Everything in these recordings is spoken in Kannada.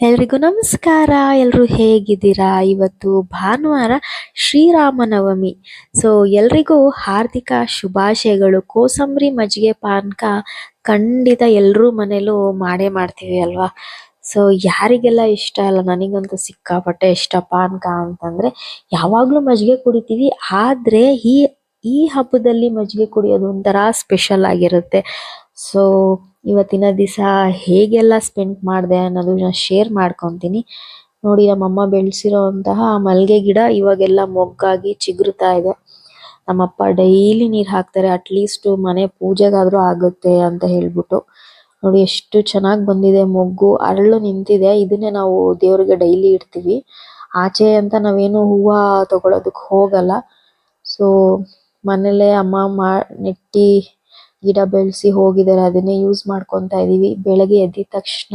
ಎಲ್ರಿಗೂ ನಮಸ್ಕಾರ. ಎಲ್ಲರೂ ಹೇಗಿದ್ದೀರಾ? ಇವತ್ತು ಭಾನುವಾರ ಶ್ರೀರಾಮನವಮಿ. ಸೊ ಎಲ್ರಿಗೂ ಹಾರ್ದಿಕ ಶುಭಾಶಯಗಳು. ಕೋಸಂಬರಿ ಮಜ್ಜಿಗೆ ಪಾನಕ ಖಂಡಿತ ಎಲ್ಲರೂ ಮನೇಲೂ ಮಾಡೇ ಮಾಡ್ತೀವಿ ಅಲ್ವಾ? ಸೊ ಯಾರಿಗೆಲ್ಲ ಇಷ್ಟ ಅಲ್ಲ, ನನಗಂತೂ ಸಿಕ್ಕಾಪಟ್ಟೆ ಇಷ್ಟ ಪಾನಕ ಅಂತಂದರೆ ಯಾವಾಗಲೂ ಮಜ್ಜಿಗೆ ಕುಡಿತೀವಿ. ಆದರೆ ಈ ಈ ಹಬ್ಬದಲ್ಲಿ ಮಜ್ಜಿಗೆ ಕುಡಿಯೋದು ಒಂಥರ ಸ್ಪೆಷಲ್ ಆಗಿರುತ್ತೆ. ಸೊ ಇವತ್ತಿನ ದಿವಸ ಹೇಗೆಲ್ಲ ಸ್ಪೆಂಡ್ ಮಾಡಿದೆ ಅನ್ನೋದನ್ನ ಶೇರ್ ಮಾಡ್ಕೊತೀನಿ. ನೋಡಿ, ನಮ್ಮಮ್ಮ ಬೆಳೆಸಿರುವಂತಹ ಮಲ್ಲಿಗೆ ಗಿಡ ಇವಾಗೆಲ್ಲ ಮೊಗ್ಗಾಗಿ ಚಿಗುರುತ್ತಾ ಇದೆ. ನಮ್ಮಪ್ಪ ಡೈಲಿ ನೀರು ಹಾಕ್ತಾರೆ ಅಟ್ಲೀಸ್ಟ್ ಮನೆ ಪೂಜೆಗಾದ್ರೂ ಆಗುತ್ತೆ ಅಂತ ಹೇಳ್ಬಿಟ್ಟು. ನೋಡಿ, ಎಷ್ಟು ಚೆನ್ನಾಗಿ ಬಂದಿದೆ ಮೊಗ್ಗು, ಅರಳು ನಿಂತಿದೆ. ಇದನ್ನೇ ನಾವು ದೇವರಿಗೆ ಡೈಲಿ ಇಡ್ತೀವಿ. ಆಚೆ ಅಂತ ನಾವೇನು ಹೂವು ತಗೊಳೋದಕ್ಕೆ ಹೋಗಲ್ಲ. ಸೊ ಮನೇಲೆ ಅಮ್ಮ ಮಾ ನೆಟ್ಟಿ ಗಿಡ ಬೆಳೆಸಿ ಹೋಗಿದ್ದಾರೆ. ಅದನ್ನೇ ಯೂಸ್ ಮಾಡ್ಕೊಂತಾ ಇದೀವಿ. ಬೆಳಗ್ಗೆ ಎದ್ದಿದ ತಕ್ಷಣ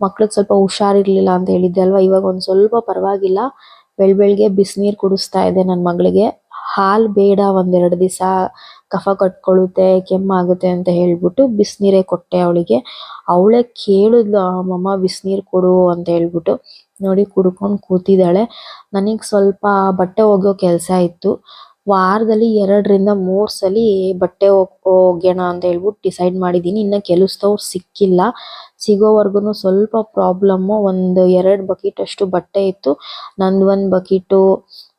ಮಕ್ಳಿಗೆ ಸ್ವಲ್ಪ ಹುಷಾರಿರ್ಲಿಲ್ಲ ಅಂತ ಹೇಳಿದ್ದೆ ಅಲ್ವಾ? ಇವಾಗ ಒಂದ್ ಸ್ವಲ್ಪ ಪರವಾಗಿಲ್ಲ. ಬೆಳ್ ಬೆಳಗ್ಗೆ ಬಿಸಿನೀರು ಕುಡಿಸ್ತಾ ಇದೆ ನನ್ನ ಮಗಳಿಗೆ. ಹಾಲ್ ಬೇಡ ಒಂದೆರಡು ದಿವಸ. ಕಫ ಕಟ್ಕೊಳ್ಳುತ್ತೆ ಕೆಮ್ಮಾಗುತ್ತೆ ಅಂತ ಹೇಳ್ಬಿಟ್ಟು ಬಿಸಿನೀರೇ ಕೊಟ್ಟೆ ಅವಳಿಗೆ. ಅವಳೇ ಕೇಳಿದ್ಲು ಅಮ್ಮಮ್ಮ ಬಿಸಿನೀರು ಕೊಡು ಅಂತ ಹೇಳ್ಬಿಟ್ಟು ನೋಡಿ ಕುಡ್ಕೊಂಡು ಕೂತಿದ್ದಾಳೆ. ನನಗೆ ಸ್ವಲ್ಪ ಬಟ್ಟೆ ಒಗೆಯೋ ಕೆಲಸ ಇತ್ತು. ವಾರದಲ್ಲಿ ಎರಡರಿಂದ ಮೂರು ಸಲ ಬಟ್ಟೆ ಒಗೆಯೋಣ ಅಂತ ಹೇಳ್ಬಿಟ್ಟು ಡಿಸೈಡ್ ಮಾಡಿದ್ದೀನಿ ಇನ್ನ ಕೆಲಸದವ್ರು ಸಿಕ್ಕಿಲ್ಲ. ಸಿಗೋವರೆಗೂ ಸ್ವಲ್ಪ ಪ್ರಾಬ್ಲಮ್ಮು. ಒಂದು ಎರಡು ಬಕೆಟ್ ಅಷ್ಟು ಬಟ್ಟೆ ಇತ್ತು. ನಂದು ಒಂದು ಬಕೆಟು,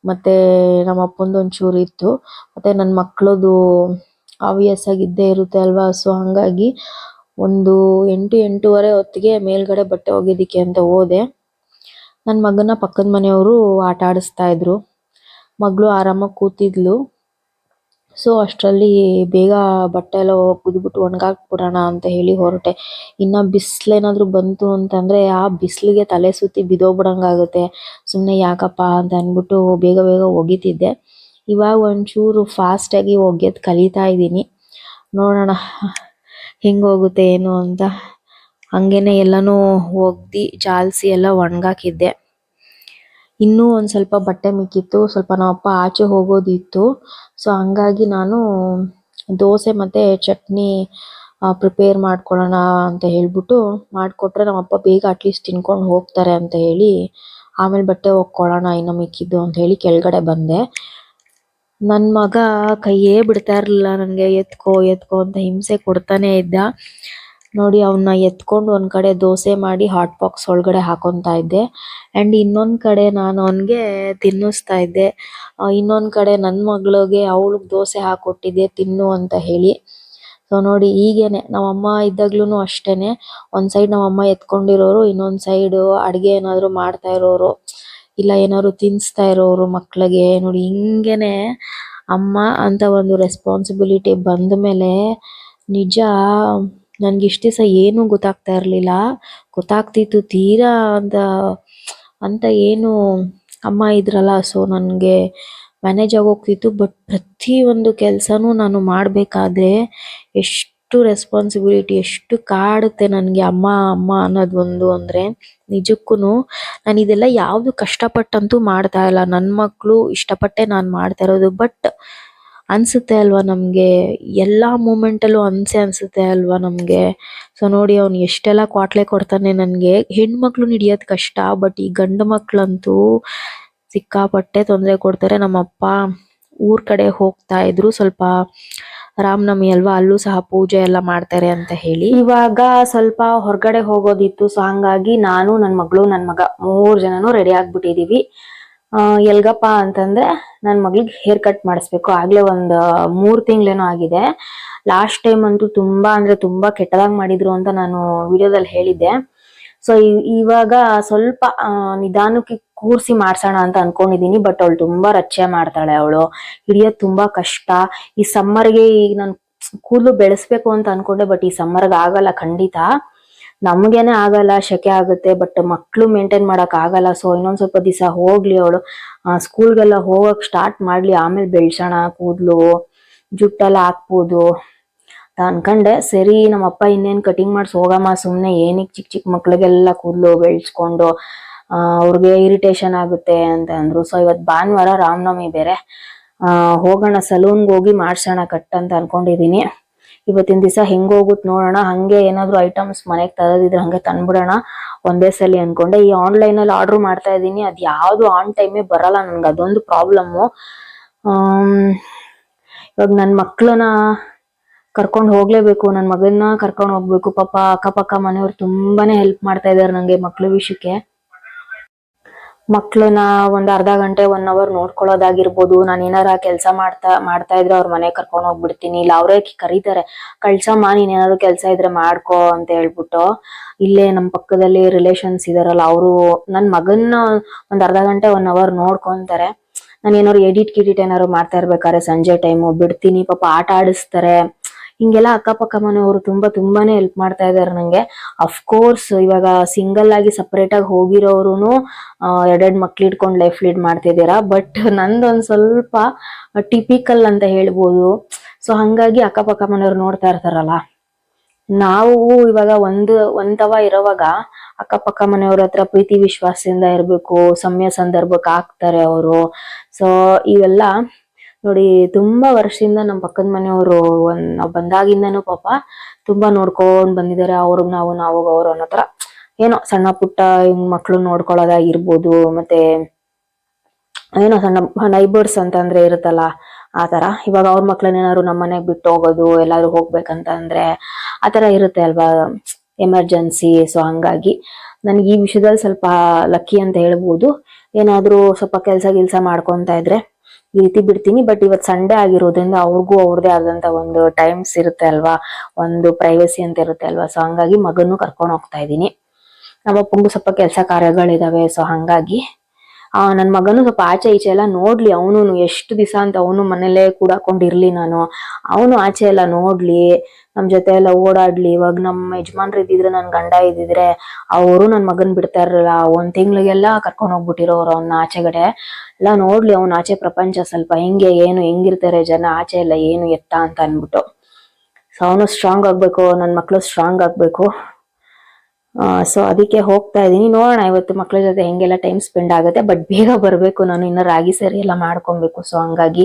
ಮತ್ತು ನಮ್ಮ ಅಪ್ಪಂದು ಒಂಚೂರು ಇತ್ತು. ಮತ್ತು ನನ್ನ ಮಕ್ಕಳದು ಆವಿಯಸ್ ಆಗಿ ಇದ್ದೇ ಇರುತ್ತೆ ಅಲ್ವಾ? ಸೊ ಹಂಗಾಗಿ ಒಂದು ಎಂಟು ಎಂಟೂವರೆ ಹೊತ್ತಿಗೆ ಮೇಲ್ಗಡೆ ಬಟ್ಟೆ ಒಗೆಯೋದಿಕ್ಕೆ ಅಂತ ಹೋದೆ. ನನ್ನ ಮಗನ ಪಕ್ಕದ ಮನೆಯವರು ಆಟ ಆಡಿಸ್ತಾ ಇದ್ರು. ಮಗಳು ಆರಾಮಾಗಿ ಕೂತಿದ್ಲು. ಸೊ ಅಷ್ಟರಲ್ಲಿ ಬೇಗ ಬಟ್ಟೆ ಎಲ್ಲ ಒಗೆದ್ಬಿಟ್ಟು ಒಣಗಾಕ್ಬಿಡೋಣ ಅಂತ ಹೇಳಿ ಹೊರಟೆ. ಇನ್ನ ಬಿಸಿಲು ಏನಾದರೂ ಬಂತು ಅಂತಂದ್ರೆ ಆ ಬಿಸಿಲಿಗೆ ತಲೆ ಸುತ್ತಿ ಬಿದ್ದೋಗ್ಬಿಡಂಗಾಗುತ್ತೆ ಸುಮ್ಮನೆ ಯಾಕಪ್ಪ ಅಂತ ಅಂದ್ಬಿಟ್ಟು ಬೇಗ ಬೇಗ ಒಗಿತಿದ್ದೆ. ಇವಾಗ ಒಂಚೂರು ಫಾಸ್ಟ್ ಆಗಿ ಒಗೆಯೋದ್ ಕಲಿತಾ ಇದ್ದೀನಿ. ನೋಡೋಣ ಹೆಂಗೆ ಹೋಗುತ್ತೆ, ಏನು ಅಂತ. ಹಂಗೇನೆ ಎಲ್ಲಾನು ಒಗ್ದು ಜಾಲಿಸಿ ಎಲ್ಲ ಒಣಗಾಕಿದ್ದೆ. ಇನ್ನೂ ಒಂದು ಸ್ವಲ್ಪ ಬಟ್ಟೆ ಮಿಕ್ಕಿತ್ತು, ಸ್ವಲ್ಪ ನಮ್ಮಪ್ಪ ಆಚೆ ಹೋಗೋದಿತ್ತು. ಸೊ ಹಂಗಾಗಿ ನಾನು ದೋಸೆ ಮತ್ತೆ ಚಟ್ನಿ ಪ್ರಿಪೇರ್ ಮಾಡ್ಕೊಳ್ಳೋಣ ಅಂತ ಹೇಳ್ಬಿಟ್ಟು ಮಾಡಿಕೊಟ್ರೆ ನಮ್ಮಪ್ಪ ಬೇಗ ಅಟ್ಲೀಸ್ಟ್ ತಿನ್ಕೊಂಡು ಹೋಗ್ತಾರೆ ಅಂತ ಹೇಳಿ ಆಮೇಲೆ ಬಟ್ಟೆ ಒಕ್ಕೊಳ್ಳೋಣ ಇನ್ನೂ ಮಿಕ್ಕಿದ್ದು ಅಂತ ಹೇಳಿ ಕೆಳಗಡೆ ಬಂದೆ. ನನ್ನ ಮಗ ಕೈಯೇ ಬಿಡ್ತಾ ಇರಲಿಲ್ಲ, ನನಗೆ ಎತ್ಕೋ ಎತ್ಕೋ ಅಂತ ಹಿಂಸೆ ಕೊಡ್ತಾನೆ ಇದ್ದ. ನೋಡಿ ಅವನ್ನ ಎತ್ಕೊಂಡು ಒಂದ್ ಕಡೆ ದೋಸೆ ಮಾಡಿ ಹಾಟ್ ಬಾಕ್ಸ್ ಒಳಗಡೆ ಹಾಕೊಂತಾ ಇದ್ದೆ. ಅಂಡ್ ಇನ್ನೊಂದ್ ಕಡೆ ನಾನು ಅವನಿಗೆ ತಿನ್ನಿಸ್ತಾ ಇದ್ದೆ. ಇನ್ನೊಂದ್ ಕಡೆ ನನ್ ಮಗಳಿಗೆ ಅವಳಿಗೆ ದೋಸೆ ಹಾಕೊಟ್ಟಿದ್ದೆ, ತಿನ್ನು ಅಂತ ಹೇಳಿ. ಸೊ ನೋಡಿ ಹೀಗೇನೆ ನಮ್ಮ ಅಮ್ಮ ಇದ್ದಾಗ್ಲೂನು ಅಷ್ಟೇನೆ. ಒಂದ್ ಸೈಡ್ ನಮ್ಮ ಅಮ್ಮ ಎತ್ಕೊಂಡಿರೋರು, ಇನ್ನೊಂದ್ ಸೈಡ್ ಅಡಿಗೆ ಏನಾದ್ರು ಮಾಡ್ತಾ ಇರೋರು, ಇಲ್ಲ ಏನಾದ್ರು ತಿನ್ಸ್ತಾ ಇರೋರು ಮಕ್ಳಿಗೆ. ನೋಡಿ ಹಿಂಗೇನೆ ಅಮ್ಮ ಅಂತ ಒಂದು ರೆಸ್ಪಾನ್ಸಿಬಿಲಿಟಿ ಬಂದ್ಮೇಲೆ ನಿಜ ನನ್ಗೆ ಇಷ್ಟು ದಿವಸ ಏನು ಗೊತ್ತಾಗ್ತಾ ಇರ್ಲಿಲ್ಲ. ಗೊತ್ತಾಗ್ತಿತ್ತು ತೀರಾ ಅಂತ ಅಂತ ಏನು ಅಮ್ಮ ಇದ್ರಲ್ಲ ಸೊ ನನಗೆ ಮ್ಯಾನೇಜ್ ಆಗೋಗ್ತಿತ್ತು. ಬಟ್ ಪ್ರತಿಯೊಂದು ಕೆಲಸನೂ ನಾನು ಮಾಡಬೇಕಾದ್ರೆ ಎಷ್ಟು ರೆಸ್ಪಾನ್ಸಿಬಿಲಿಟಿ ಎಷ್ಟು ಕಾಡುತ್ತೆ ನನಗೆ ಅಮ್ಮ ಅಮ್ಮ ಅನ್ನೋದು ಒಂದು ಅಂದ್ರೆ ನಿಜಕ್ಕೂ ನಾನು ಇದೆಲ್ಲ ಯಾವ್ದು ಕಷ್ಟಪಟ್ಟಂತೂ ಮಾಡ್ತಾ ಇಲ್ಲ. ನನ್ನ ಮಕ್ಕಳು ಇಷ್ಟಪಟ್ಟೆ ನಾನು ಮಾಡ್ತಾ ಇರೋದು. ಬಟ್ ಅನ್ಸುತ್ತೆ ಅಲ್ವಾ ನಮಗೆ? ಎಲ್ಲ ಮೂಮೆಂಟ್ ಅಲ್ಲೂ ಅನ್ಸೆ ಅನ್ಸುತ್ತೆ ಅಲ್ವಾ ನಮಗೆ? ಸೊ ನೋಡಿ ಅವ್ನು ಎಷ್ಟೆಲ್ಲ ಕ್ವಾಟ್ಲೆ ಕೊಡ್ತಾನೆ ನನಗೆ. ಹೆಣ್ಮಕ್ಳು ಹಿಡಿಯೋದು ಕಷ್ಟ ಬಟ್ ಈ ಗಂಡು ಮಕ್ಕಳಂತೂ ಸಿಕ್ಕಾಪಟ್ಟೆ ತೊಂದರೆ ಕೊಡ್ತಾರೆ. ನಮ್ಮಪ್ಪ ಊರ್ ಕಡೆ ಹೋಗ್ತಾ ಇದ್ರು ಸ್ವಲ್ಪ ರಾಮನವಮಿ ಅಲ್ವಾ, ಅಲ್ಲೂ ಸಹ ಪೂಜೆ ಎಲ್ಲ ಮಾಡ್ತಾರೆ ಅಂತ ಹೇಳಿ. ಇವಾಗ ಸ್ವಲ್ಪ ಹೊರಗಡೆ ಹೋಗೋದಿತ್ತು ಸೊ ಹಂಗಾಗಿ ನಾನು ನನ್ನ ಮಗಳು, ನನ್ ಮಗ ಮೂರ್ ಜನನು ರೆಡಿ ಆಗ್ಬಿಟ್ಟಿದೀವಿ. ಎಲ್ಗಪ್ಪ ಅಂತಂದ್ರೆ ನನ್ನ ಮಗಳಿಗೆ ಹೇರ್ ಕಟ್ ಮಾಡಿಸ್ಬೇಕು. ಆಗ್ಲೇ ಒಂದು ಮೂರ್ ತಿಂಗಳೇನೋ ಆಗಿದೆ. ಲಾಸ್ಟ್ ಟೈಮ್ ಅಂತೂ ತುಂಬಾ ಅಂದ್ರೆ ತುಂಬಾ ಕೆಟ್ಟದಾಗಿ ಮಾಡಿದ್ರು ಅಂತ ನಾನು ವಿಡಿಯೋದಲ್ಲಿ ಹೇಳಿದ್ದೆ. ಸೊ ಇವಾಗ ಸ್ವಲ್ಪ ನಿಧಾನಕ್ಕೆ ಕೂರ್ಸಿ ಮಾಡ್ಸೋಣ ಅಂತ ಅನ್ಕೊಂಡಿದೀನಿ ಬಟ್ ಅವಳು ತುಂಬಾ ರಚ್ಚೆ ಮಾಡ್ತಾಳೆ ಅವಳು. ಹಿಡಿಯೋದು ತುಂಬಾ ಕಷ್ಟ. ಈ ಸಮ್ಮರ್ಗೆ ಈಗ ನಾನು ಕೂದಲು ಬೆಳೆಸ್ಬೇಕು ಅಂತ ಅನ್ಕೊಂಡೆ ಬಟ್ ಈ ಸಮ್ಮರ್ಗೆ ಆಗಲ್ಲ, ಖಂಡಿತ. ನಮ್ಗೇನೆ ಆಗಲ್ಲ, ಶೆಕೆ ಆಗುತ್ತೆ ಬಟ್ ಮಕ್ಕಳು ಮೇಂಟೈನ್ ಮಾಡಕ್ ಆಗಲ್ಲ. ಸೊ ಇನ್ನೊಂದ್ ಸ್ವಲ್ಪ ದಿವಸ ಹೋಗ್ಲಿ ಅವಳು. ಸ್ಕೂಲ್ಗೆಲ್ಲ ಹೋಗಕ್ ಸ್ಟಾರ್ಟ್ ಮಾಡ್ಲಿ. ಆಮೇಲೆ ಬೆಳ್ಸೋಣ, ಕೂದ್ಲು, ಜುಟ್ಟೆಲ್ಲ ಹಾಕ್ಬೋದು. ಅನ್ಕಂಡೆ. ಸರಿ, ನಮ್ಮಪ್ಪ ಇನ್ನೇನ್ ಕಟಿಂಗ್ ಮಾಡ್ಸಿ ಹೋಗಮ್ಮ. ಸುಮ್ನೆ ಏನಿಕ್ ಚಿಕ್ಕ ಚಿಕ್ಕ ಮಕ್ಳಿಗೆಲ್ಲ ಕೂದ್ಲು ಬೆಳ್ಸ್ಕೊಂಡು ಅವ್ರಿಗೆ ಇರಿಟೇಷನ್ ಆಗುತ್ತೆ ಅಂತ ಅಂದ್ರು. ಸೊ ಇವತ್ ಭಾನುವಾರ ರಾಮನವಮಿ ಬೇರೆ. ಹೋಗೋಣ ಸಲೂನ್ಗೆ ಹೋಗಿ ಮಾಡ್ಸೋಣ ಕಟ್ ಅಂತ ಅನ್ಕೊಂಡಿದೀನಿ. ಇವತ್ತಿನ ದಿವಸ ಹೆಂಗ್ ಹೋಗುತ್ ನೋಡೋಣ, ಹಂಗೆ ಏನಾದ್ರು ಐಟಮ್ಸ್ ಮನೆಗೆ ತರೋದಿದ್ರೆ ಹಂಗೆ ತಂದ್ಬಿಡೋಣ ಒಂದೇ ಸಲ ಅನ್ಕೊಂಡೆ. ಈ ಆನ್ಲೈನ್ ಅಲ್ಲಿ ಆರ್ಡರ್ ಮಾಡ್ತಾ ಇದೀನಿ ಅದ್ ಯಾವ್ದು ಆನ್ ಟೈಮೇ ಬರಲ್ಲ ನನ್ಗೆ, ಅದೊಂದು ಪ್ರಾಬ್ಲಮ್ಮು ಇವಾಗ ನನ್ನ ಮಕ್ಕಳನ್ನ ಕರ್ಕೊಂಡು ಹೋಗ್ಲೇಬೇಕು ನನ್ನ ಮಗನ್ನ ಕರ್ಕೊಂಡು ಹೋಗ್ಬೇಕು. ಪಾಪ ಅಕ್ಕಪಕ್ಕ ಮನೆಯವ್ರು ತುಂಬಾನೇ ಹೆಲ್ಪ್ ಮಾಡ್ತಾ ಇದ್ದಾರೆ ನಂಗೆ ಮಕ್ಳ ವಿಷಯಕ್ಕೆ. ಮಕ್ಳನ್ನ ಒಂದ್ ಅರ್ಧ ಗಂಟೆ ಒನ್ ಅವರ್ ನೋಡ್ಕೊಳ್ಳೋದಾಗಿರ್ಬೋದು. ನಾನು ಏನಾರ ಕೆಲಸ ಮಾಡ್ತಾ ಮಾಡ್ತಾ ಇದ್ರೆ ಅವ್ರ ಮನೆ ಕರ್ಕೊಂಡ್ ಹೋಗ್ಬಿಡ್ತೀನಿ. ಇಲ್ಲ, ಅವರೇ ಕರೀತಾರೆ. ಕಳ್ಸಮ್ಮ ನೀನ್ ಏನಾದ್ರು ಕೆಲಸ ಇದ್ರೆ ಮಾಡ್ಕೋ ಅಂತ ಹೇಳ್ಬಿಟ್ಟು, ಇಲ್ಲೇ ನಮ್ಮ ಪಕ್ಕದಲ್ಲಿ ರಿಲೇಷನ್ಸ್ ಇದಾರಲ್ಲ, ಅವರು ನನ್ ಮಗನ್ನ ಒಂದ್ ಅರ್ಧ ಗಂಟೆ ಒನ್ ಅವರ್ ನೋಡ್ಕೊಂತಾರೆ. ನಾನು ಏನಾದ್ರು ಎಡಿಟ್ ಕಿಡಿಟ್ ಏನಾದ್ರು ಮಾಡ್ತಾ ಇರ್ಬೇಕಾದ್ರೆ ಸಂಜೆ ಟೈಮು ಬಿಡ್ತೀನಿ. ಪಾಪ ಆಟ ಆಡಿಸ್ತಾರೆ. ಹಿಂಗೆಲ್ಲ ಅಕ್ಕಪಕ್ಕ ಮನೆಯವರು ತುಂಬಾ ತುಂಬಾನೇ ಹೆಲ್ಪ್ ಮಾಡ್ತಾ ಇದಾರೆ ನಂಗೆ. ಅಫ್ಕೋರ್ಸ್ ಇವಾಗ ಸಿಂಗಲ್ ಆಗಿ ಸಪರೇಟ್ ಆಗಿ ಹೋಗಿರೋರು ಎರಡೆರಡು ಮಕ್ಳು ಇಟ್ಕೊಂಡು ಲೈಫ್ ಲೀಡ್ ಮಾಡ್ತಿದ್ದೀರಾ ಬಟ್ ನಂದೊಂದು ಸ್ವಲ್ಪ ಟಿಪಿಕಲ್ ಅಂತ ಹೇಳ್ಬೋದು. ಸೊ ಹಂಗಾಗಿ ಅಕ್ಕಪಕ್ಕ ಮನೆಯವ್ರು ನೋಡ್ತಾ ಇರ್ತಾರಲ್ಲ. ನಾವು ಇವಾಗ ಒಂದು, ಒಂದವ ಇರೋವಾಗ ಅಕ್ಕಪಕ್ಕ ಮನೆಯವ್ರ ಹತ್ರ ಪ್ರೀತಿ ವಿಶ್ವಾಸದಿಂದ ಇರಬೇಕು, ಸಮಯ ಸಂದರ್ಭಕ್ಕೆ ಆಗ್ತಾರೆ ಅವರು. ಸೊ ಇವೆಲ್ಲ ನೋಡಿ, ತುಂಬಾ ವರ್ಷದಿಂದ ನಮ್ಮ ಪಕ್ಕದ ಮನೆಯವರು ಒಂದ್ ನಾವ್ ಬಂದಾಗಿಂದನೂ ಪಾಪ ತುಂಬಾ ನೋಡ್ಕೊಂಡ್ ಬಂದಿದ್ದಾರೆ ಅವ್ರು ನಾವು ನಾವು ಅವ್ರು ಅನ್ನೋ ತರ ಏನೋ ಸಣ್ಣ ಪುಟ್ಟ ಹಿಂಗ್ ಮಕ್ಳು ನೋಡ್ಕೊಳ್ಳೋದಾಗಿರ್ಬೋದು, ಮತ್ತೆ ಏನೋ ಸಣ್ಣ ನೈಬರ್ಸ್ ಅಂತಂದ್ರೆ ಇರುತ್ತಲ್ಲ, ಆ ತರ ಇವಾಗ ಅವ್ರ ಮಕ್ಳನ್ನ ಏನಾದ್ರು ನಮ್ಮ ಮನೆಗ್ ಬಿಟ್ಟು ಹೋಗೋದು, ಎಲ್ಲಾದ್ರೂ ಹೋಗ್ಬೇಕಂತ ಅಂದ್ರೆ ಆ ಇರುತ್ತೆ ಅಲ್ವಾ? ಎಮರ್ಜೆನ್ಸಿ ಸೊ ಹಂಗಾಗಿ ನನ್ಗೆ ಈ ವಿಷಯದಲ್ಲಿ ಸ್ವಲ್ಪ ಲಕ್ಕಿ ಅಂತ ಹೇಳ್ಬೋದು. ಏನಾದ್ರೂ ಸ್ವಲ್ಪ ಕೆಲ್ಸ ಗಿಲ್ಸ ಮಾಡ್ಕೊಂತ ಇದ್ರೆ ಈ ರೀತಿ ಬಿಡ್ತೀನಿ ಬಟ್ ಇವತ್ ಸಂಡೇ ಆಗಿರೋದ್ರಿಂದ ಅವ್ರಿಗೂ ಅವ್ರದೇ ಆದಂತ ಒಂದು ಟೈಮ್ಸ್ ಇರುತ್ತೆ ಅಲ್ವಾ? ಒಂದು ಪ್ರೈವಸಿ ಅಂತ ಇರುತ್ತೆ ಅಲ್ವಾ? ಸೊ ಹಂಗಾಗಿ ಮಗನ್ನು ಕರ್ಕೊಂಡು ಹೋಗ್ತಾ ಇದೀನಿ ನಮ್ಮ ಅಪ್ಪಂಗೂ ಸ್ವಲ್ಪ ಕೆಲಸ ಕಾರ್ಯಗಳಿದಾವೆ ಸೊ ಹಂಗಾಗಿ ಆ, ನನ್ ಮಗನು ಸ್ವಲ್ಪ ಆಚೆ ಈಚೆ ಎಲ್ಲ ನೋಡ್ಲಿ ಅವನು ಎಷ್ಟು ದಿವಸ ಅಂತ ಅವನು ಮನೇಲೆ ಕೂಡಾಕೊಂಡಿರ್ಲಿ ನಾನು. ಅವನು ಆಚೆ ಎಲ್ಲ ನೋಡ್ಲಿ, ನಮ್ ಜೊತೆ ಎಲ್ಲ ಓಡಾಡ್ಲಿ, ಇವಾಗ ನಮ್ಮ ಯಜಮಾನ್ರು ಇದ್ದಿದ್ರೆ, ನನ್ ಗಂಡ ಇದ್ದಿದ್ರೆ, ಅವರು ನನ್ನ ಮಗನ್ ಬಿಡ್ತಾ ಇರಲ್ಲ ಒಂದ್ ತಿಂಗ್ಳಿಗೆಲ್ಲ ಕರ್ಕೊಂಡ್ ಹೋಗ್ಬಿಟ್ಟಿರೋರು ಅವ್ನ ಆಚೆಗಡೆ. ಎಲ್ಲ ನೋಡ್ಲಿ, ಅವ್ನ ಆಚೆ ಪ್ರಪಂಚ ಸ್ವಲ್ಪ ಹೆಂಗೆ, ಏನು, ಹೆಂಗಿರ್ತಾರೆ ಜನ, ಆಚೆ ಎಲ್ಲ ಏನು ಎತ್ತ ಅಂತ ಅನ್ಬಿಟ್ಟು ಸೊ ಅವನು ಸ್ಟ್ರಾಂಗ್ ಆಗ್ಬೇಕು ನನ್ನ ಮಕ್ಕಳು ಸ್ಟ್ರಾಂಗ್ ಆಗ್ಬೇಕು. ಸೊ ಅದಕ್ಕೆ ಹೋಗ್ತಾ ಇದ್ದೀನಿ ನೋಡೋಣ ಇವತ್ತು ಮಕ್ಕಳ ಜೊತೆ ಹೆಂಗೆಲ್ಲ ಟೈಮ್ ಸ್ಪೆಂಡ್ ಆಗುತ್ತೆ ಬಟ್ ಬೇಗ ಬರಬೇಕು ನಾನು, ಇನ್ನ ರಾಗಿ ಸರಿ ಎಲ್ಲ ಮಾಡ್ಕೊಬೇಕು. ಸೊ ಹಂಗಾಗಿ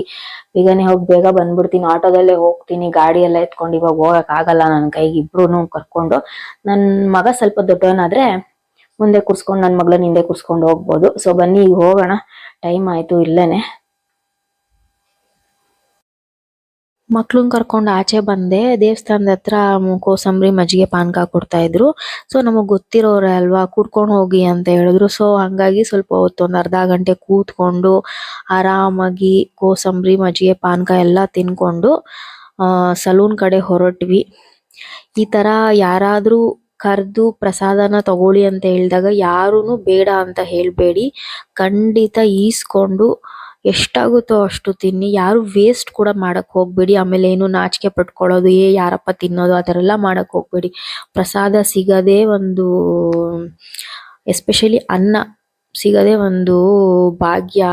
ಬೇಗನೆ ಹೋಗಿ ಬೇಗ ಬಂದ್ಬಿಡ್ತೀನಿ. ಆಟೋದಲ್ಲೇ ಹೋಗ್ತೀನಿ, ಗಾಡಿ ಎಲ್ಲ ಎತ್ಕೊಂಡು ಇವಾಗ ಹೋಗಕ್ ಆಗಲ್ಲ ನನ್ನ ಕೈಗೆ ಇಬ್ರು ಕರ್ಕೊಂಡು. ನನ್ನ ಮಗ ಸ್ವಲ್ಪ ದೊಡ್ಡವನಾದ್ರೆ ಮುಂದೆ ಕೂರ್ಸ್ಕೊಂಡು ನನ್ನ ಮಗಳನ್ನ ಹಿಂದೆ ಕೂರ್ಸ್ಕೊಂಡು ಹೋಗ್ಬೋದು. ಸೊ ಬನ್ನಿ, ಈಗ ಹೋಗೋಣ. ಟೈಮ್ ಆಯ್ತು ಇಲ್ಲೇನೆ. ಮಕ್ಳನ್ ಕರ್ಕೊಂಡು ಆಚೆ ಬಂದೆ. ದೇವಸ್ಥಾನದ ಹತ್ರ ಕೋಸಂಬರಿ ಮಜ್ಜಿಗೆ ಪಾನಕ ಕೊಡ್ತಾ ಇದ್ರು. ಸೊ ನಮಗ್ ಗೊತ್ತಿರೋರೆ ಅಲ್ವಾ? ಕುಡ್ಕೊಂಡು ಹೋಗಿ ಅಂತ ಹೇಳಿದ್ರು. ಸೊ ಹಂಗಾಗಿ ಸ್ವಲ್ಪ ಹೊತ್ತು ಒಂದ್ ಅರ್ಧ ಗಂಟೆ ಕೂತ್ಕೊಂಡು ಆರಾಮಾಗಿ ಕೋಸಂಬರಿ ಮಜ್ಜಿಗೆ ಪಾನಕ ಎಲ್ಲ ತಿನ್ಕೊಂಡು ಸಲೂನ್ ಕಡೆ ಹೊರಟ್ವಿ. ಈ ತರ ಯಾರಾದ್ರೂ ಕರೆದು ಪ್ರಸಾದನ ತಗೊಳ್ಳಿ ಅಂತ ಹೇಳಿದಾಗ ಯಾರುನು ಬೇಡ ಅಂತ ಹೇಳಬೇಡಿ. ಖಂಡಿತ ಈಸ್ಕೊಂಡು ಎಷ್ಟಾಗುತ್ತೋ ಅಷ್ಟು ತಿನ್ನಿ. ಯಾರು ವೇಸ್ಟ್ ಕೂಡ ಮಾಡಕ್ ಹೋಗ್ಬೇಡಿ. ಆಮೇಲೆ ಏನು ನಾಚಿಕೆ ಪಟ್ಕೊಳ್ಳೋದು, ಏ ಯಾರಪ್ಪ ತಿನ್ನೋದು, ಆ ಥರ ಎಲ್ಲ ಮಾಡಕ್ ಹೋಗ್ಬೇಡಿ. ಪ್ರಸಾದ ಸಿಗೋದೇ ಒಂದು ಎಸ್ಪೆಷಲಿ ಅನ್ನ ಸಿಗೋದೇ ಒಂದು ಭಾಗ್ಯ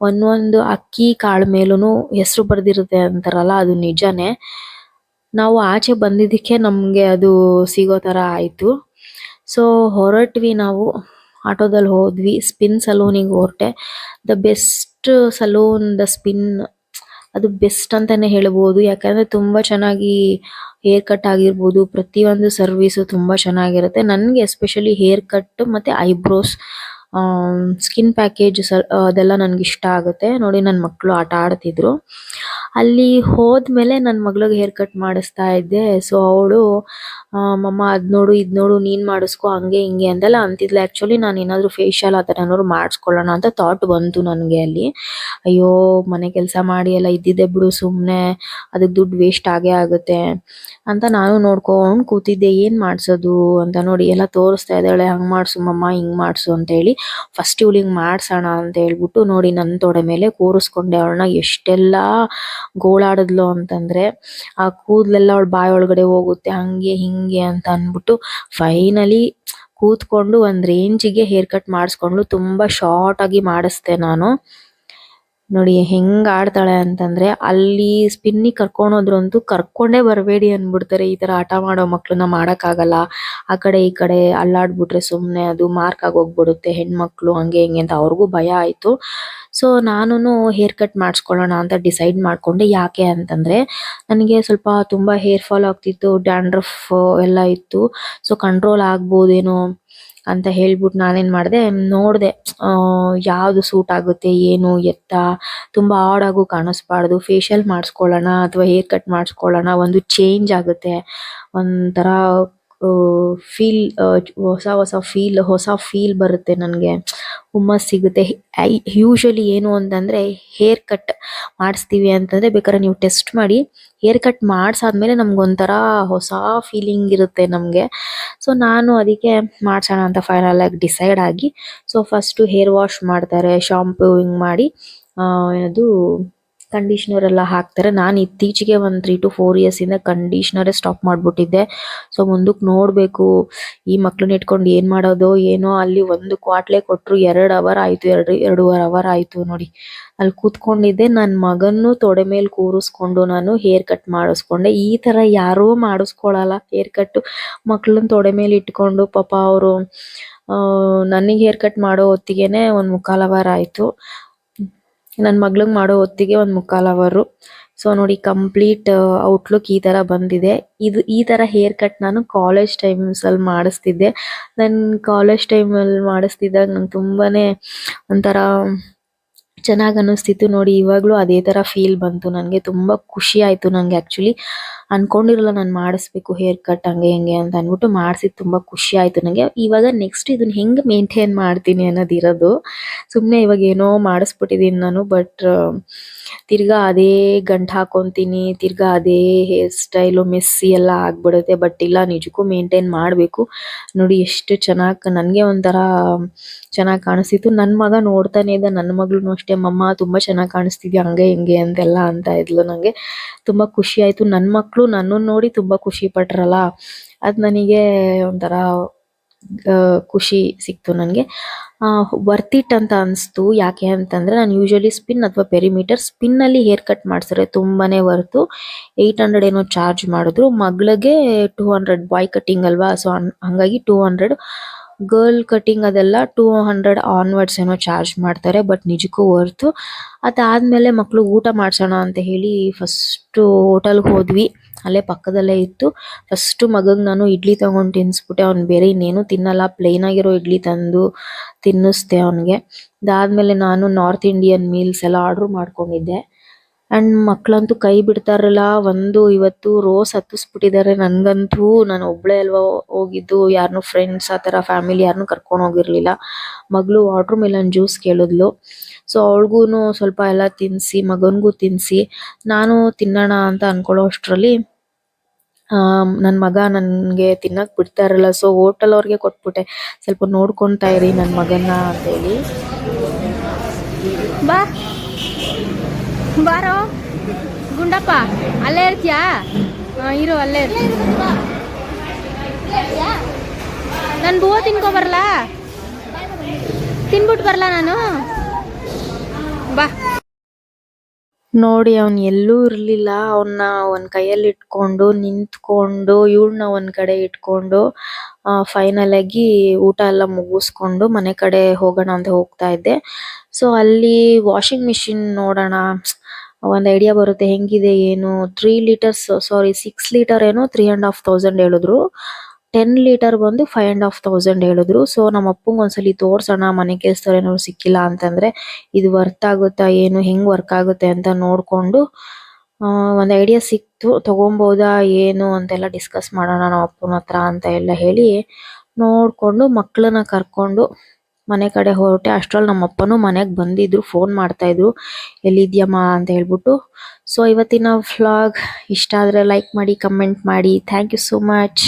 ಒಂದೊಂದು ಅಕ್ಕಿ ಕಾಳು ಮೇಲೂ ಹೆಸರು ಬರ್ದಿರುತ್ತೆ ಅಂತಾರಲ್ಲ, ಅದು ನಿಜನೇ. ನಾವು ಆಚೆ ಬಂದಿದ್ದಕ್ಕೆ ನಮಗೆ ಅದು ಸಿಗೋ ತರ ಆಯಿತು. ಸೊ ಹೊರಟ್ವಿ ನಾವು. ಆಟೋದಲ್ಲಿ ಹೋದ್ವಿ. ಸ್ಪಿನ್ ಸಲೂನಿಗೆ ಹೊರಟೆ. The best salon, the spin, ಅದು ಬೆಸ್ಟ್ ಅಂತಾನೆ ಹೇಳಬಹುದು ಯಾಕಂದ್ರೆ ತುಂಬಾ ಚೆನ್ನಾಗಿ ಹೇರ್ ಕಟ್ ಆಗಿರ್ಬೋದು. ಪ್ರತಿಯೊಂದು ಸರ್ವಿಸ್ ತುಂಬಾ ಚೆನ್ನಾಗಿರುತ್ತೆ. ನನ್ಗೆ ಎಸ್ಪೆಷಲಿ ಹೇರ್ ಕಟ್ ಮತ್ತೆ ಐಬ್ರೋಸ್ ಸ್ಕಿನ್ ಪ್ಯಾಕೇಜ್ ಅದೆಲ್ಲ ನನ್ಗೆ ಇಷ್ಟ ಆಗುತ್ತೆ. ನೋಡಿ ನನ್ನ ಮಕ್ಕಳು ಆಟ ಆಡ್ತಿದ್ರು. ಅಲ್ಲಿ ಹೋದ್ಮೇಲೆ ನನ್ನ ಮಗಳಿಗೆ ಹೇರ್ ಕಟ್ ಮಾಡಿಸ್ತಾ ಇದ್ದೆ. ಸೊ ಅವಳು ಮಮ್ಮ, ಅದ್ ನೋಡು, ಇದ್ ನೋಡು, ನೀನ್ ಮಾಡಿಸ್ಕೊ, ಹಂಗೆ, ಹಿಂಗೆ ಅಂತೆಲ್ಲ ಅಂತಿದ್ಲು. ಆಕ್ಚುಲಿ ನಾನು ಏನಾದ್ರು ಫೇಶಿಯಲ್ ಆ ಥರ ಏನಾದ್ರು ಮಾಡಿಸ್ಕೊಳ್ಳೋಣ ಅಂತ ಥಾಟ್ ಬಂತು ನನಗೆ ಅಲ್ಲಿ. ಅಯ್ಯೋ, ಮನೆ ಕೆಲಸ ಮಾಡಿ ಎಲ್ಲ ಇದ್ದಿದ್ದೆ ಬಿಡು ಸುಮ್ಮನೆ ಅದಕ್ಕೆ ದುಡ್ಡು ವೇಸ್ಟ್ ಆಗೇ ಆಗುತ್ತೆ. ಅಂತ ನಾನು ನೋಡ್ಕೊಂಡು ಕೂತಿದ್ದೆ. ಏನ್ ಮಾಡ್ಸೋದು? ಅಂತ ನೋಡಿ, ಎಲ್ಲ ತೋರಿಸ್ತಾ ಇದ್ದಾಳೆ. ಹಂಗ್ ಮಾಡ್ಸು, ಮಮ್ಮ, ಹಿಂಗ್ ಮಾಡ್ಸು, ಅಂತ ಹೇಳಿ, ಫಸ್ಟ್ ಇವ್ಳಿಂಗ್ ಮಾಡ್ಸೋಣ, ಅಂತ ಹೇಳ್ಬಿಟ್ಟು ನೋಡಿ ನನ್ನ ತೊಡೆ ಮೇಲೆ ಕೂರಿಸ್ಕೊಂಡೆ ಅವಳನ್ನ. ಎಷ್ಟೆಲ್ಲ ಗೋಳಾಡಿದ್ಲು ಅಂತಂದ್ರೆ ಆ ಕೂದಲೆಲ್ಲ ಅವಳ ಬಾಯಿ ಒಳಗಡೆ ಹೋಗುತ್ತೆ, ಹಂಗೆ ಹಿಂಗೆ ಅಂತ ಅಂದ್ಬಿಟ್ಟು ಫೈನಲಿ ಕೂತ್ಕೊಂಡು ಒಂದ್ ರೇಂಜಿಗೆ ಹೇರ್ ಕಟ್ ಮಾಡಿಸ್ಕೊಂಡ್ಲು, ತುಂಬಾ ಶಾರ್ಟ್ ಆಗಿ ಮಾಡಿಸ್ದೆ ನಾನು. ನೋಡಿ ಹೆಂಗ್ ಆಡ್ತಾಳೆ ಅಂತಂದ್ರೆ ಅಲ್ಲಿ ಸ್ಪಿನ್ನಿಗೆ ಕರ್ಕೊಂಡು ಹೋದ್ರಂತೂ ಕರ್ಕೊಂಡೇ ಬರಬೇಡಿ ಅನ್ಬಿಡ್ತಾರೆ ಈ ತರ ಆಟ ಮಾಡೋ ಮಕ್ಳನ್ನ ಮಾಡಕ್ ಆಗಲ್ಲ ಆ ಕಡೆ ಈ ಕಡೆ ಅಲ್ಲಾಡ್ಬಿಟ್ರೆ ಸುಮ್ನೆ ಅದು ಮಾರ್ಕ್ ಆಗಿ ಹೋಗ್ಬಿಡುತ್ತೆ ಹೆಣ್ಮಕ್ಳು ಹಂಗೆ ಹಿಂಗೆ ಅಂತ ಅವ್ರಿಗೂ ಭಯ ಆಯ್ತು. ಸೊ ನಾನುನು ಹೇರ್ ಕಟ್ ಮಾಡಿಸ್ಕೊಳ್ಳೋಣ ಅಂತ ಡಿಸೈಡ್ ಮಾಡ್ಕೊಂಡೆ. ಯಾಕೆ ಅಂತಂದ್ರೆ ನನಗೆ ಸ್ವಲ್ಪ ತುಂಬಾ ಹೇರ್ ಫಾಲ್ ಆಗ್ತಿತ್ತು ಡ್ಯಾಂಡ್ರಫ್ ಎಲ್ಲ ಇತ್ತು. ಸೊ ಕಂಟ್ರೋಲ್ ಆಗ್ಬೋದೇನೋ ಅಂತ ಹೇಳ್ಬಿಟ್ಟು ನಾನೇನ್ ಮಾಡಿದೆ, ನೋಡಿದೆ ಯಾವ್ದು ಸೂಟ್ ಆಗುತ್ತೆ, ಏನು, ಎತ್ತ, ತುಂಬಾ ಆಡ್ ಆಗು ಕಾಣಿಸ್ಬಾರ್ದು. ಫೇಶಿಯಲ್ ಮಾಡಿಸ್ಕೊಳ್ಳೋಣ ಅಥವಾ ಹೇರ್ ಕಟ್ ಮಾಡಿಸ್ಕೊಳ್ಳೋಣ, ಒಂದು ಚೇಂಜ್ ಆಗುತ್ತೆ. ಒಂಥರ ಫೀಲ್ ಹೊಸ ಹೊಸ ಫೀಲ್ ಹೊಸ ಫೀಲ್ ಬರುತ್ತೆ ನನಗೆ. ಹುಮ್ಮಸ್ ಸಿಗುತ್ತೆ. ಯೂಶಲಿ ಏನು ಅಂತಂದ್ರೆ ಹೇರ್ ಕಟ್ ಮಾಡಿಸ್ತೀವಿ ಅಂತಂದ್ರೆ ಬೇಕಾದ್ರೆ ನೀವು ಟೆಸ್ಟ್ ಮಾಡಿ. ಹೇರ್ ಕಟ್ ಮಾಡ್ಸಾದ್ಮೇಲೆ ನಮ್ಗೊಂಥರ ಹೊಸ ಫೀಲಿಂಗ್ ಇರುತ್ತೆ ನಮಗೆ. ಸೊ ನಾನು ಅದಕ್ಕೆ ಮಾಡ್ಸೋಣ ಅಂತ ಫೈನಲ್ ಆಗಿ ಡಿಸೈಡ್ ಆಗಿ ಸೊ ಫಸ್ಟ್ ಹೇರ್ ವಾಶ್ ಮಾಡ್ತಾರೆ ಶಾಂಪೂ ಹಿಂಗ್ ಮಾಡಿ ಏನದು ಕಂಡೀಷನರ್ ಎಲ್ಲ ಹಾಕ್ತಾರೆ. ನಾನು ಇತ್ತೀಚೆಗೆ ಒಂದು ತ್ರೀ ಟು ಫೋರ್ ಇಯರ್ಸ್ ಇಂದ ಕಂಡೀಷನರೇ ಸ್ಟಾಪ್ ಮಾಡಿಬಿಟ್ಟಿದ್ದೆ. ಸೊ ಮುಂದಕ್ಕೆ ನೋಡಬೇಕು, ಈ ಮಕ್ಳನ್ನ ಇಟ್ಕೊಂಡು ಏನು ಮಾಡೋದೋ, ಏನೋ ಅಲ್ಲಿ ಒಂದು ಕ್ವಾಟ್ಲೆ ಕೊಟ್ಟರು ಎರಡು ಅವರ್ ಆಯಿತು, ಎರಡು, ಎರಡೂವರೆ ಅವರ್ ಆಯಿತು ನೋಡಿ. ಅಲ್ಲಿ ಕೂತ್ಕೊಂಡಿದ್ದೆ ನನ್ನ ಮಗನ್ನು ತೊಡೆ ಮೇಲೆ ಕೂರಿಸ್ಕೊಂಡು ನಾನು ಹೇರ್ ಕಟ್ ಮಾಡಿಸ್ಕೊಂಡೆ. ಈ ಥರ ಯಾರೂ ಮಾಡಿಸ್ಕೊಳ್ಳಲ್ಲ ಹೇರ್ ಕಟ್ ಮಕ್ಳನ್ನ ತೊಡೆ ಮೇಲೆ ಇಟ್ಕೊಂಡು, ಪಾಪ ಅವರು ನನಗ್ ಹೇರ್ ಕಟ್ ಮಾಡೋ ಹೊತ್ತಿಗೆನೆ ಒಂದು ಮುಕ್ಕಾಲ್ ಅವರ್ ಆಯ್ತು. ನನ್ ಮಗ್ಳಿಗೆ ಮಾಡೋ ಹೊತ್ತಿಗೆ ಒಂದು ಮುಕ್ಕಾಲ್ ಅವರು. ಸೊ ನೋಡಿ ಕಂಪ್ಲೀಟ್ ಔಟ್ಲುಕ್ ಈ ತರ ಬಂದಿದೆ. ಇದು, ಈ ತರ ಹೇರ್ ಕಟ್ ನಾನು ಕಾಲೇಜ್ ಟೈಮ್ಸ್ ಅಲ್ಲಿ ಮಾಡಿಸ್ತಿದ್ದೆ. ನನ್ನ ಕಾಲೇಜ್ ಟೈಮ್ ಅಲ್ಲಿ ಮಾಡಿಸ್ತಿದ್ದಾಗ ನಂಗೆ ತುಂಬಾನೇ ಒಂಥರ ಚೆನ್ನಾಗಿ ಅನಿಸ್ತಿತ್ತು ನೋಡಿ, ಇವಾಗಲೂ ಅದೇ ತರ ಫೀಲ್ ಬಂತು. ನನಗೆ ತುಂಬಾ ಖುಷಿ ಆಯ್ತು ನನಗೆ ಆಕ್ಚುಲಿ ಅನ್ಕೊಂಡಿರಲ್ಲ ನಾನು ಮಾಡಿಸ್ಬೇಕು ಹೇರ್ ಕಟ್ ಹಂಗೆ ಹಿಂಗೆ ಅಂತ ಅಂದ್ಬಿಟ್ಟು ಮಾಡ್ಸಿದ್ ತುಂಬಾ ಖುಷಿ ಆಯ್ತು. ನನಗೆ ಇವಾಗ ನೆಕ್ಸ್ಟ್ ಇದನ್ನ ಹೆಂಗೆ ಮೇಂಟೈನ್ ಮಾಡ್ತೀನಿ ಅನ್ನೋದು ಇರೋದು ಸುಮ್ಮನೆ ಇವಾಗ ಏನೋ ಮಾಡಿಸ್ಬಿಟ್ಟಿದ್ದೀನಿ ನಾನು ಬಟ್ ತಿರ್ಗಾ ಅದೇ ಗಂಟು ಹಾಕೊತೀನಿ, ತಿರ್ಗಾ ಅದೇ ಹೇರ್ ಸ್ಟೈಲು ಮೆಸ್ಸಿ ಎಲ್ಲ ಆಗ್ಬಿಡುತ್ತೆ ಬಟ್ ಇಲ್ಲ ನಿಜಕ್ಕೂ ಮೇಂಟೈನ್ ಮಾಡಬೇಕು. ನೋಡಿ ಎಷ್ಟು ಚೆನ್ನಾಗಿ, ನನಗೆ ಒಂಥರ ಚೆನ್ನಾಗಿ ಕಾಣಿಸ್ತಿತ್ತು. ನನ್ನ ಮಗ ನೋಡ್ತಾನೆ ಇದ್ದ ನನ್ನ ಮಗಳು ಅಷ್ಟೇ, ಮಮ್ಮ, ತುಂಬಾ ಚೆನ್ನಾಗಿ ಕಾಣಿಸ್ತಿದ್ಯಾ, ಹಂಗೆ ಹಿಂಗೆ ಅಂತೆಲ್ಲ ಅಂತ ಇದ್ಲು ನನಗೆ ತುಂಬಾ ಖುಷಿ ಆಯ್ತು. ನನ್ ಮಕ್ಳು ನನ್ನನ್ನು ನೋಡಿ ತುಂಬಾ ಖುಷಿ ಪಟ್ರಲ್ಲ? ಅದು ನನಗೆ ಒಂಥರ ಖುಷಿ ಸಿಕ್ತು ನನಗೆ. ವರ್ತ್ ಇಟ್ ಅಂತ ಅನಿಸ್ತು. ಯಾಕೆ ಅಂತಂದ್ರೆ ನಾನು ಯೂಶ್ವಲಿ ಸ್ಪಿನ್ ಅಥವಾ ಪೆರಿಮೀಟರ್ ಸ್ಪಿನ್ ಅಲ್ಲಿ ಹೇರ್ ಕಟ್ ಮಾಡ್ಸಿದ್ರೆ ತುಂಬಾನೇ ವರ್ತು ಏಯ್ಟ್ ಹಂಡ್ರೆಡ್ ಏನೋ ಚಾರ್ಜ್ ಮಾಡಿದ್ರು. ಮಗ್ಳಿಗೆ ಟೂ ಹಂಡ್ರೆಡ್ ಬಾಯ್ ಕಟಿಂಗ್ ಅಲ್ವಾ? ಸೊ ಹಂಗಾಗಿ ಟೂ ಹಂಡ್ರೆಡ್ ಗರ್ಲ್ ಕಟ್ಟಿಂಗ್ ಅದೆಲ್ಲ ಟೂ ಹಂಡ್ರೆಡ್ ಆನ್ವರ್ಡ್ಸ್ ಏನೋ ಚಾರ್ಜ್ ಮಾಡ್ತಾರೆ. ಬಟ್ ನಿಜಕ್ಕೂ ವರ್ತು ಅದಾದಮೇಲೆ ಮಕ್ಕಳು ಊಟ ಮಾಡ್ಸೋಣ ಅಂತ ಹೇಳಿ ಫಸ್ಟು ಹೋಟೆಲ್ಗೆ ಹೋದ್ವಿ. ಅಲ್ಲೇ ಪಕ್ಕದಲ್ಲೇ ಇತ್ತು. ಫಸ್ಟ್ ಮಗಗ್ ನಾನು ಇಡ್ಲಿ ತಗೊಂಡು ತಿನ್ಸ್ಬಿಟ್ಟೆ. ಅವ್ನು ಬೇರೆ ಇನ್ನೇನು ತಿನ್ನಲ್ಲ. ಪ್ಲೇನ್ ಆಗಿರೋ ಇಡ್ಲಿ ತಂದು ತಿನ್ನಿಸ್ದೆ ಅವನಿಗೆ. ಅದಾದ್ಮೇಲೆ ನಾನು ನಾರ್ತ್ ಇಂಡಿಯನ್ ಮೀಲ್ಸ್ ಎಲ್ಲ ಆರ್ಡರ್ ಮಾಡ್ಕೊಂಡಿದ್ದೆ. ಅಂಡ್ ಮಕ್ಕಳಂತೂ ಕೈ ಬಿಡ್ತಾರಲ್ಲ. ಒಂದು ಇವತ್ತು ರೋಸ್ ಹತ್ತಿಸ್ಬಿಟ್ಟಿದ್ದಾರೆ ನನಗಂತೂ. ನಾನು ಒಬ್ಳೇ ಅಲ್ವಾ ಹೋಗಿದ್ದು. ಯಾರನ್ನೂ ಫ್ರೆಂಡ್ಸ್ ಆತರ ಫ್ಯಾಮಿಲಿ ಯಾರನ್ನೂ ಕರ್ಕೊಂಡು ಹೋಗಿರಲಿಲ್ಲ. ಮಗಳು ವಾಟ್ರ್ ಮೆಲನ್ ಜ್ಯೂಸ್ ಕೇಳಿದ್ಲು. ಸೊ ಅವಳಿಗೂ ಸ್ವಲ್ಪ ಎಲ್ಲ ತಿನ್ನಿಸಿ ಮಗನಿಗೂ ತಿನ್ನಿಸಿ ನಾನು ತಿನ್ನೋಣ ಅಂತ ಅಂದ್ಕೊಳ್ಳೋ ಅಷ್ಟ್ರಲ್ಲಿ ಆ ನನ್ ಮಗ ನನ್ಗೆ ತಿನ್ನಕ್ ಬಿಡ್ತಾ ಇರಲ್ಲ. ಸೊ ಹೋಟೆಲ್ ಅವ್ರಿಗೆ ಕೊಟ್ಬಿಟ್ಟೆ. ಸ್ವಲ್ಪ ನೋಡ್ಕೊಂತಾ ಇರಿ ನನ್ ಮಗನ್ನ ಅಂತ ಹೇಳಿ ಬಾ. ಬಾರೋ. ಗುಂಡಪ್ಪ, ಅಲ್ಲೇ ಇರ್ತೀಯಾ? ಇರು, ಅಲ್ಲೇ ನನ್ ಬೂವ ತಿನ್ಕೊ ಬರಲಾ? ತಿನ್ಬಿಟ್ಟು ಬರಲಾ ನಾನು? ಬಾ. ನೋಡಿ, ಅವ್ನ್ ಎಲ್ಲೂ ಇರ್ಲಿಲ್ಲ. ಅವನ್ನ ಒಂದ್ ಕೈಯಲ್ಲಿ ಇಟ್ಕೊಂಡು, ನಿಂತ್ಕೊಂಡು, ಇವ್ಳನ್ನ ಒಂದ್ ಕಡೆ ಇಟ್ಕೊಂಡು, ಆ ಫೈನಲ್ ಆಗಿ ಊಟ ಎಲ್ಲ ಮುಗಿಸ್ಕೊಂಡು ಮನೆ ಕಡೆ ಹೋಗೋಣ ಅಂತ ಹೋಗ್ತಾ ಇದ್ದೆ. ಸೊ ಅಲ್ಲಿ ವಾಷಿಂಗ್ ಮಿಷಿನ್ ನೋಡೋಣ. ಒಂದ್ ಐಡಿಯಾ ಬರುತ್ತೆ, ಹೆಂಗಿದೆ, ಏನು? Three litres sorry six litre ಏನೋ ತ್ರೀ ಅಂಡ್ ಹಾಫ್ ತೌಸಂಡ್ ಹೇಳಿದ್ರು. ಟೆನ್ ಲೀಟರ್ ಬಂದು ಫೈವ್ ಅಂಡ್ ಹಾಫ್ ತೌಸಂಡ್ ಹೇಳಿದ್ರು. ಸೊ ನಮ್ಮ ಅಪ್ಪಂಗೆ ಒಂದ್ಸಲಿ ತೋರ್ಸೋಣ, ಮನೆ ಕೆಲ್ಸದವ್ರು ಏನಾದ್ರು ಸಿಕ್ಕಿಲ್ಲ ಅಂತಂದ್ರೆ ಇದು ವರ್ತ್ ಆಗುತ್ತಾ, ಏನು, ಹೆಂಗ್ ವರ್ಕ್ ಆಗುತ್ತೆ ಅಂತ ನೋಡ್ಕೊಂಡು ಒಂದು ಐಡಿಯಾ ಸಿಕ್ತು, ತಗೊಂಬೋದಾ, ಏನು ಅಂತೆಲ್ಲ ಡಿಸ್ಕಸ್ ಮಾಡೋಣ ನಮ್ಮ ಅಪ್ಪನ ಹತ್ರ ಅಂತ ಎಲ್ಲ ಹೇಳಿ ನೋಡ್ಕೊಂಡು ಮಕ್ಕಳನ್ನ ಕರ್ಕೊಂಡು ಮನೆ ಕಡೆ ಹೊರಟೆ. ಅಷ್ಟ್ರಲ್ಲಿ ನಮ್ಮ ಅಪ್ಪನೂ ಮನೆಗೆ ಬಂದಿದ್ರು ಫೋನ್ ಮಾಡ್ತಾ ಇದ್ರು, ಎಲ್ಲಿದ್ಯಮ್ಮ ಅಂತ ಹೇಳ್ಬಿಟ್ಟು. ಸೊ ಇವತ್ತಿನ ವ್ಲಾಗ್ ಇಷ್ಟ ಆದ್ರೆ ಲೈಕ್ ಮಾಡಿ ಕಮೆಂಟ್ ಮಾಡಿ. Thank you so much